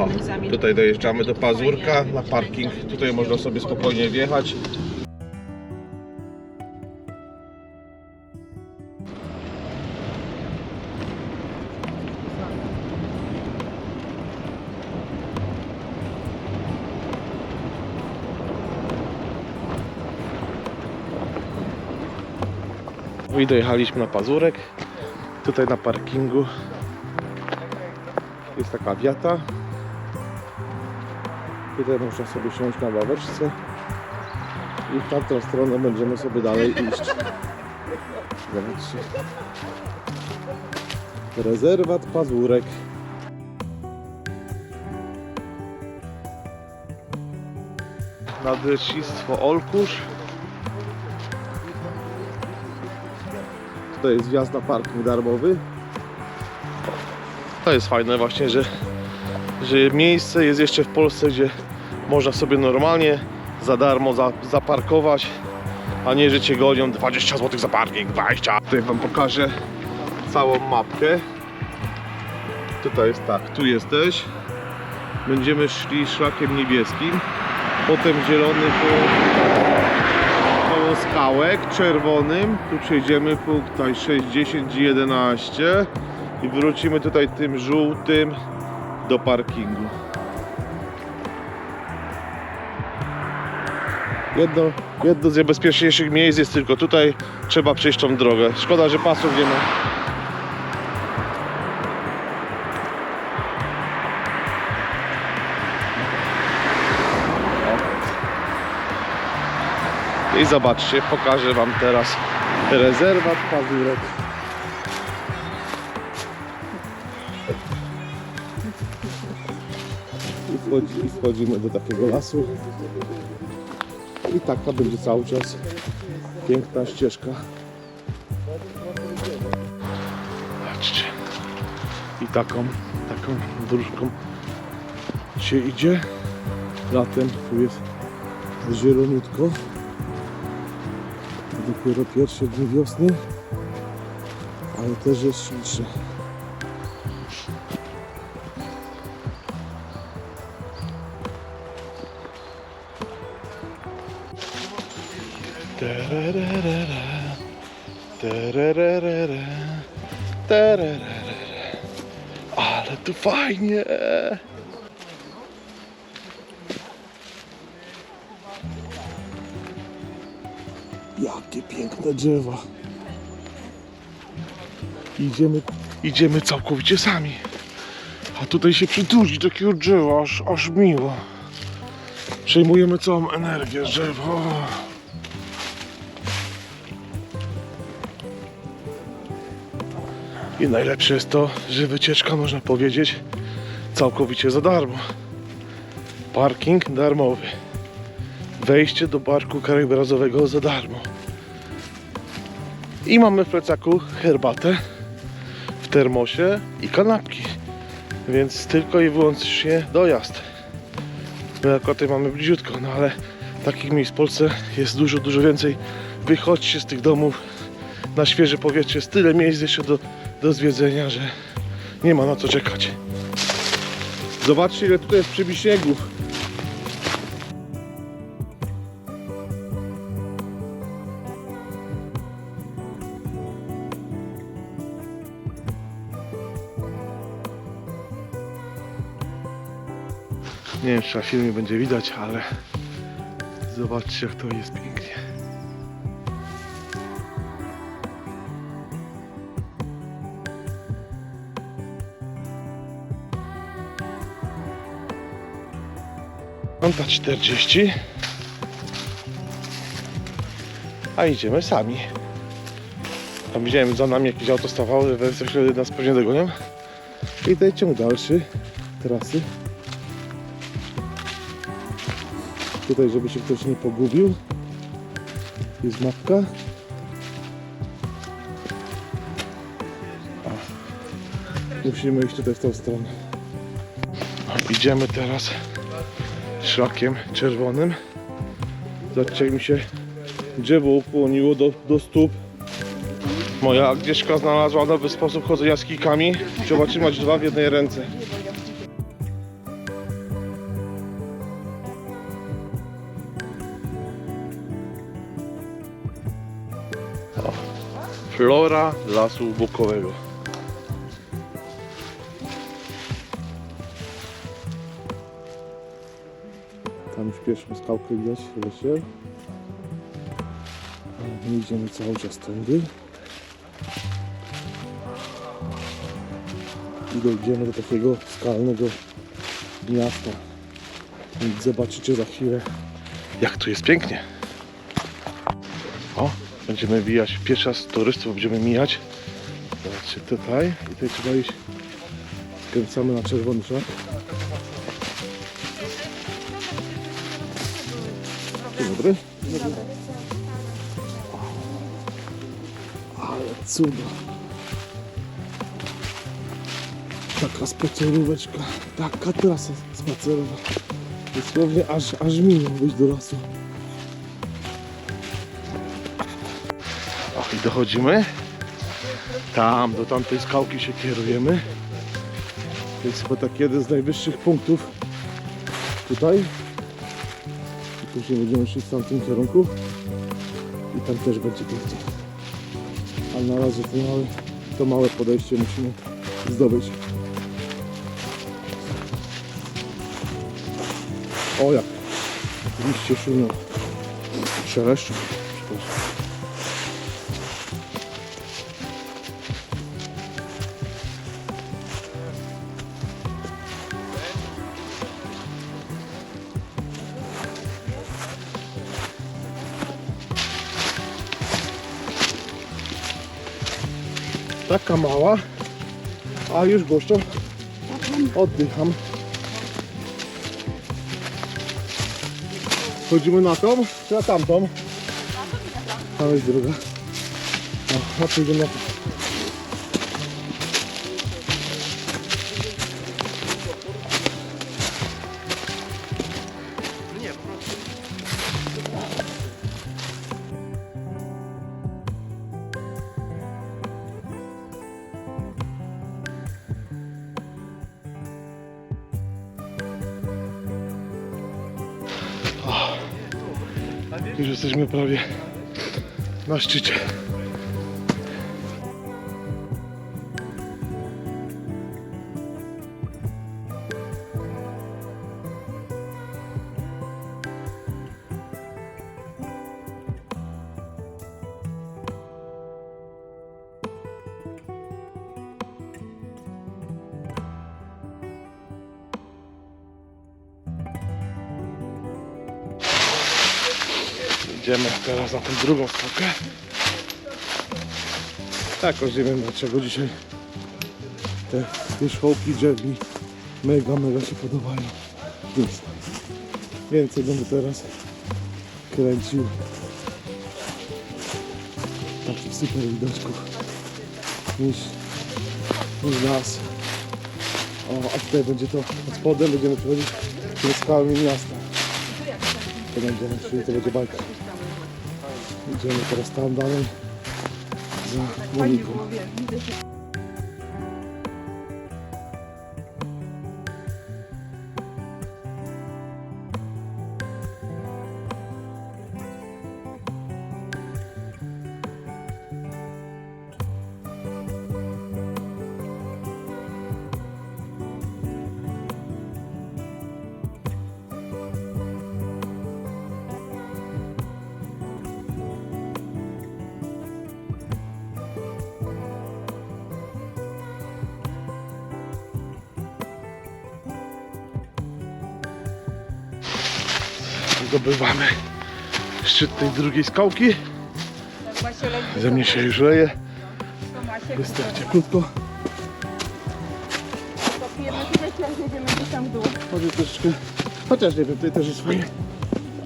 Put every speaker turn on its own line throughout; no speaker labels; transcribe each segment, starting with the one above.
O, tutaj dojeżdżamy do Pazurka na parking. Tutaj można sobie spokojnie wjechać. I dojechaliśmy na Pazurek. Tutaj na parkingu jest taka wiata. Tutaj można sobie siąść na ławeczce i w tamtą stronę będziemy sobie dalej iść. Zobaczcie. Rezerwat Pazurek. Nadleśnictwo Olkusz. Tutaj jest wjazd na parking darmowy. To jest fajne właśnie, że, że miejsce jest jeszcze w Polsce, gdzie można sobie normalnie za darmo za, zaparkować, a nie, że cię gonią 20 zł za parking, 20. Tutaj wam pokażę całą mapkę. Tutaj jest tak, tu jesteś. Będziemy szli szlakiem niebieskim, potem zielony po koło skałek, czerwonym. Tu przejdziemy punkt tutaj 6, 10 i 11 i wrócimy tutaj tym żółtym do parkingu. Jedno, jedno z niebezpieczniejszych miejsc jest tylko tutaj. Trzeba przejść tą drogę. Szkoda, że pasów nie ma. I zobaczcie, pokażę Wam teraz rezerwat Pazurek. I wchodzimy do takiego lasu. I taka będzie cały czas piękna ścieżka. Patrzcie. I taką, taką dróżką się idzie. Latem tu jest zieloniutko. Dopiero pierwsze dni wiosny, ale też jest ślicznie. Ale tu fajnie! Jakie piękne drzewa. Idziemy, idziemy całkowicie sami. A tutaj się przytuli takiego drzewa, aż, aż miło. Przejmujemy całą energię drzewa. I najlepsze jest to, że wycieczka można powiedzieć całkowicie za darmo. Parking darmowy. Wejście do parku krajobrazowego za darmo. I mamy w plecaku herbatę w termosie i kanapki. Więc tylko i wyłącznie dojazd. My akurat tutaj mamy bliziutko, no ale takich miejsc w Polsce jest dużo, dużo więcej. Wychodźcie z tych domów na świeże powietrze. Jest tyle miejsc jeszcze do, do zwiedzenia, że nie ma na co czekać. Zobaczcie ile tutaj jest przybi śniegów. Nie wiem, czy na filmie będzie widać, ale zobaczcie, jak to jest pięknie. Kąta 40. A idziemy sami. Tam widziałem za nami jakieś auto stawało, że za chwilę nas pewnie dogonią. I tutaj ciąg dalszy trasy. Tutaj, żeby się ktoś nie pogubił, jest mapka. O. Musimy iść tutaj w tą stronę. Idziemy teraz szlakiem czerwonym. Zobaczcie mi się drzewo ukłoniło do, do stóp. Moja Agnieszka znalazła nowy sposób chodzenia z kijkami. Trzeba trzymać dwa w jednej ręce. Flora lasu bukowego. Pierwszą skałkę widać w lesie. My idziemy cały czas tędy. I dojdziemy do takiego skalnego miasta. Więc zobaczycie za chwilę, jak tu jest pięknie. O, będziemy mijać, pierwszy raz turystów będziemy mijać. Zobaczcie tutaj i tutaj trzeba iść. Skręcamy na czerwony szlak. Dobry. Ale cuda. Taka spaceróweczka, taka trasa spacerowa. Dosłownie aż, aż miło być do lasu. O, i dochodzimy. Tam, do tamtej skałki się kierujemy. To jest chyba taki jeden z najwyższych punktów tutaj. Później będziemy szli w tamtym kierunku. I tam też będzie pięknie. Ale na razie to małe, to małe podejście musimy zdobyć. O jak! Liście szumią. Szeleszczą. Taka mała, a już głośno oddycham. Chodzimy na tą, czy na tamtą? Tam jest druga. No, na. Już jesteśmy prawie na szczycie. Teraz na tę drugą skałkę. Tak, nie wiem dlaczego dzisiaj te wierzchołki drzew mi mega, mega się podobają. Więc więcej będę teraz kręcił takich super widoczków niż, niż nas. O, a tutaj będzie to pod spodem, będziemy przechodzić tymi skałami miasta. To czyli to będzie bajka. Idziemy teraz tam dalej za Moniką. Zdobywamy szczyt tej drugiej skałki. Ze mnie się już leje. Jest tak cieplutko.
Jedziemy gdzieś tam w dół.
Może troszeczkę, chociaż nie wiem, tutaj też jest fajnie.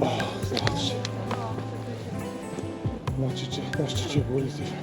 O, zobaczcie. Na szczycie, na szczycie góry jesteśmy.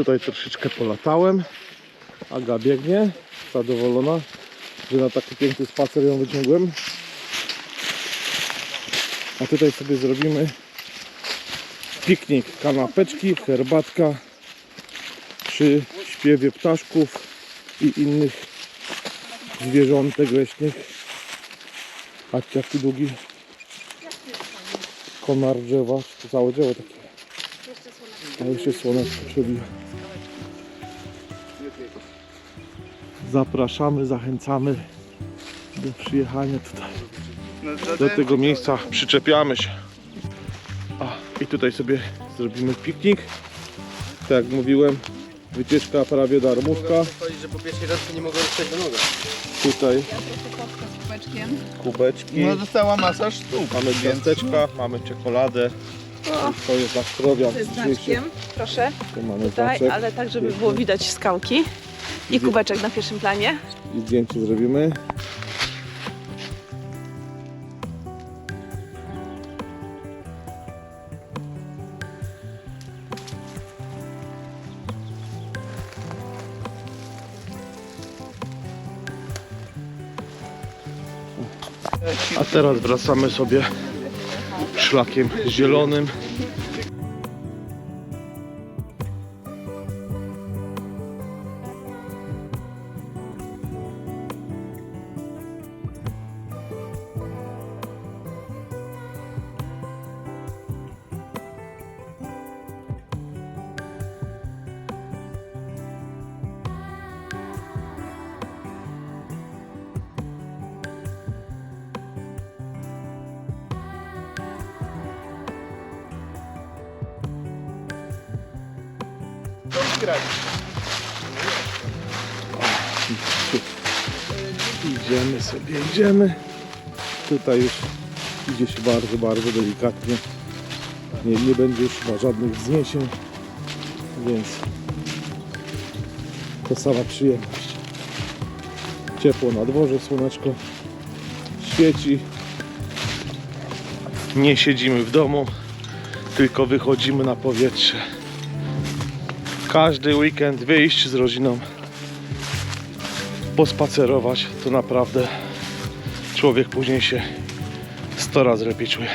Tutaj troszeczkę polatałem. Aga biegnie, zadowolona, że na taki piękny spacer ją wyciągłem. A tutaj sobie zrobimy piknik, kanapeczki, herbatka przy śpiewie ptaszków i innych zwierzątek leśnych. Patrzcie jaki długi konar drzewa, to całe drzewo takie. A jeszcze słoneczko przebija. Zapraszamy, zachęcamy do przyjechania tutaj. Do tego miejsca przyczepiamy się. A, I tutaj sobie zrobimy piknik. Tak jak mówiłem, wycieczka prawie darmówka.
Powiedzieć, że po pierwszej randce nie mogę dostać do noga.
Tutaj
z kubeczkiem.
kubeczki.
No została masa sztuk.
Mamy ciasteczka, mamy czekoladę.
O,
To jest na zdrowia.
to jest
dzisiejszy.
znaczkiem. Proszę.
Tu mamy
Tutaj,
znaczek
ale tak, żeby było widać skałki. I kubeczek na pierwszym planie.
i zdjęcie zrobimy. A teraz wracamy sobie szlakiem zielonym. Idziemy sobie, idziemy. Tutaj już idzie się bardzo, bardzo delikatnie. Nie, nie będzie już chyba żadnych wzniesień, więc to sama przyjemność. Ciepło na dworze, słoneczko świeci. Nie siedzimy w domu, tylko wychodzimy na powietrze. Każdy weekend wyjść z rodziną pospacerować, to naprawdę człowiek później się 100 razy lepiej czuje.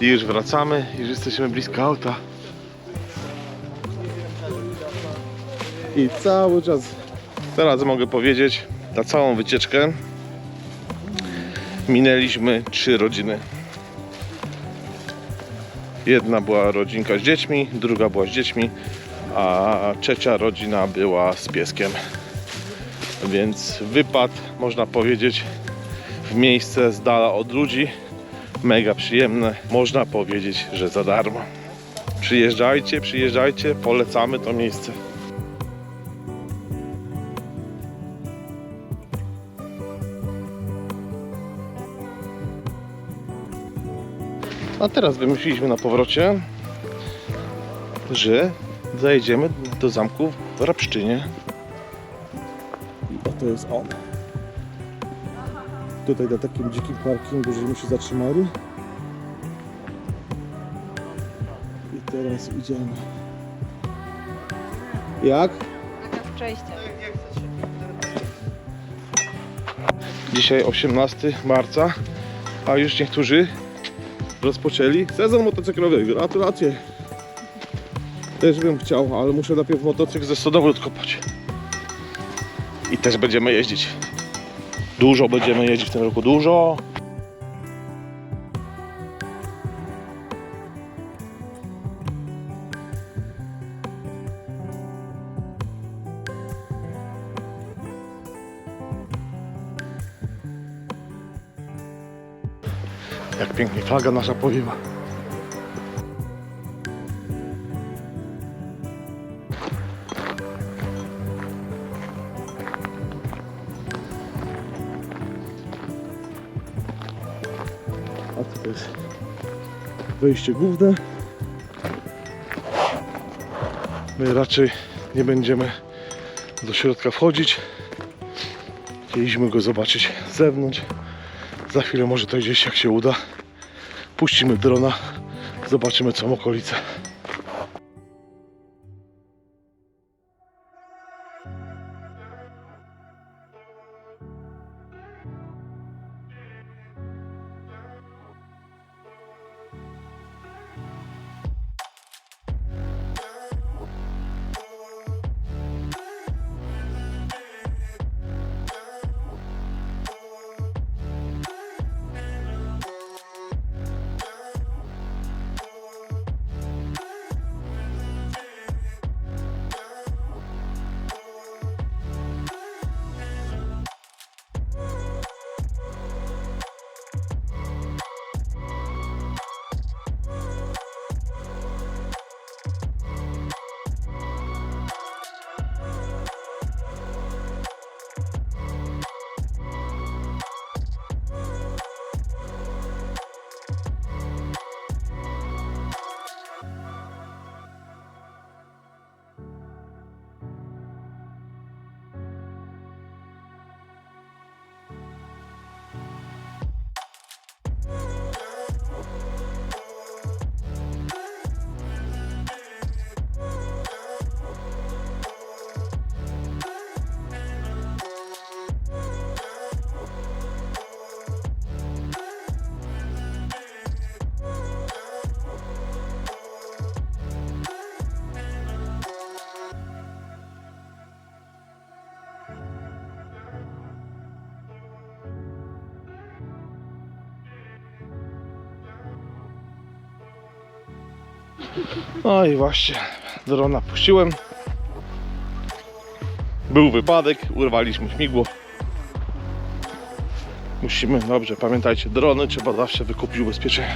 I już wracamy, już jesteśmy blisko auta. I cały czas, teraz mogę powiedzieć, na całą wycieczkę minęliśmy trzy rodziny. Jedna była rodzinka z dziećmi, druga była z dziećmi, a trzecia rodzina była z pieskiem. Więc wypad, można powiedzieć, w miejsce z dala od ludzi. Mega przyjemne, można powiedzieć, że za darmo. Przyjeżdżajcie, przyjeżdżajcie, polecamy to miejsce. A teraz wymyśliliśmy na powrocie, że zajedziemy do zamku w Rapszczynie. I oto jest on. Tutaj na takim dzikim parkingu, żeśmy się zatrzymali. I teraz idziemy. Jak?
Przejście.
Dzisiaj 18 marca, a już niektórzy rozpoczęli sezon motocyklowy. Gratulacje. Też bym chciał, ale muszę najpierw motocykl ze stodoły odkopać. I też będziemy jeździć. Dużo będziemy jeździć w tym roku, dużo. Jak pięknie flaga nasza powiewa. Wejście główne. My raczej nie będziemy do środka wchodzić. Chcieliśmy go zobaczyć z zewnątrz. Za chwilę może to gdzieś jak się uda. Puścimy drona, zobaczymy co okolice. No i właśnie, drona puściłem. Był wypadek, urwaliśmy śmigło. Musimy, dobrze, pamiętajcie, drony trzeba zawsze wykupić ubezpieczenie.